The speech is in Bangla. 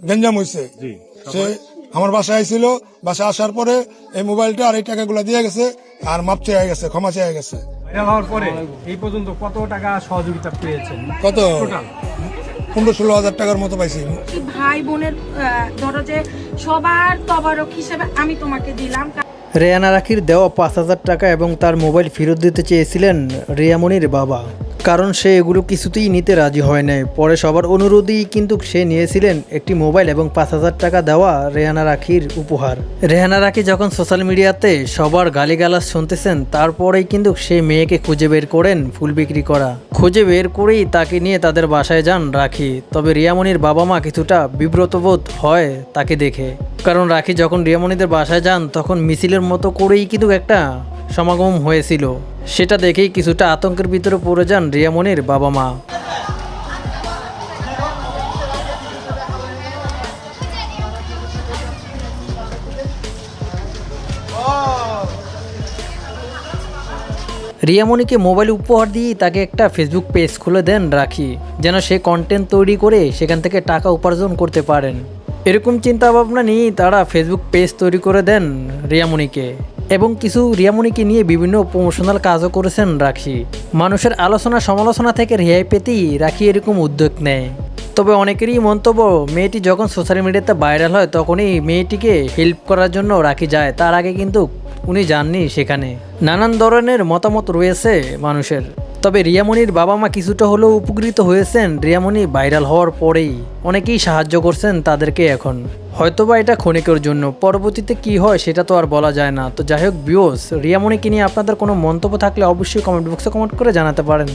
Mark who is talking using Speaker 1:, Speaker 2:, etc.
Speaker 1: গেঞ্জাম হয়েছে সে আমার বাসায় আইছিল বাসায় আসার পরে এই মোবাইলটা আর এই টাকাগুলো দিয়ে গেছে আর মাপ চেয়ে গেছে ক্ষমা চেয়ে গেছে।
Speaker 2: হওয়ার পরে এই পর্যন্ত কত টাকা সহযোগিতা পেয়েছেন?
Speaker 1: কত? পনেরো ষোলো হাজার টাকার মতো পাইছি।
Speaker 3: কি ভাই বোনের ধরো যে সবার তবারক হিসেবে আমি তোমাকে দিলাম
Speaker 4: রেয়ানা রাখির দেওয়া পাঁচ হাজার টাকা এবং তার মোবাইল ফেরত দিতে চেয়েছিলেন রিয়ামনির বাবা। কারণ সে এগুলো কিছুতেই নিতে রাজি হয় নাই। পরে সবার অনুরোধেই কিন্তু সে নিয়েছিলেন একটি মোবাইল এবং পাঁচ হাজার টাকা দেওয়া রেহানা রাখির উপহার। রেহানা রাখি যখন সোশ্যাল মিডিয়াতে সবার গালিগালাজ শুনতেছেন, তারপরেই কিন্তু সে মেয়েকে খুঁজে বের করেন ফুল বিক্রি করা। খুঁজে বের করেই তাকে নিয়ে তাদের বাসায় যান রাখি। তবে রিয়ামনির বাবা মা কিছুটা বিব্রতবোধ হয় তাকে দেখে। কারণ রাখি যখন রিয়ামনিদের বাসায় যান, তখন মিছিলের মতো করেই কিন্তু একটা সমাগম হয়েছিল। সেটা দেখেই কিছুটা আতঙ্কের ভিতরে পড়ে যান রিয়ামনির বাবা মা। রিয়ামণিকে মোবাইল উপহার দিয়ে তাকে একটা ফেসবুক পেজ খুলে দেন রাখি, যেন সে কন্টেন্ট তৈরি করে সেখান থেকে টাকা উপার্জন করতে পারেন। এরকম চিন্তা ভাবনা নিয়েই তারা ফেসবুক পেজ তৈরি করে দেন রিয়ামণিকে এবং কিছু রিয়ামণিকে নিয়ে বিভিন্ন প্রমোশনাল কাজও করেছেন রাখি। মানুষের আলোচনা সমালোচনা থেকে রেহাই পেতেই রাখি এরকম উদ্যোগ নেয়। তবে অনেকেরই মন্তব্য, মেয়েটি যখন সোশ্যাল মিডিয়াতে ভাইরাল হয় তখনই মেয়েটিকে হেল্প করার জন্য রাখি যায়, তার আগে কিন্তু উনি যাননি সেখানে। নানান ধরনের মতামত রয়েছে মানুষের। তবে রিয়ামণির বাবা মা কিছুটা হলেও উপকৃত হয়েছেন রিয়ামণি ভাইরাল হওয়ার পরেই। অনেকেই সাহায্য করছেন তাদেরকে এখন। হয়তোবা এটা ক্ষণিকের জন্য। পরবর্তীতে কি হয় সেটা তো আর বলা যায় না। তো যাই হোক বিওস রিয়ামণিকে নিয়ে আপনাদের কোনো মন্তব্য থাকলে অবশ্যই কমেন্ট বক্সে কমেন্ট করে জানাতে পারেন।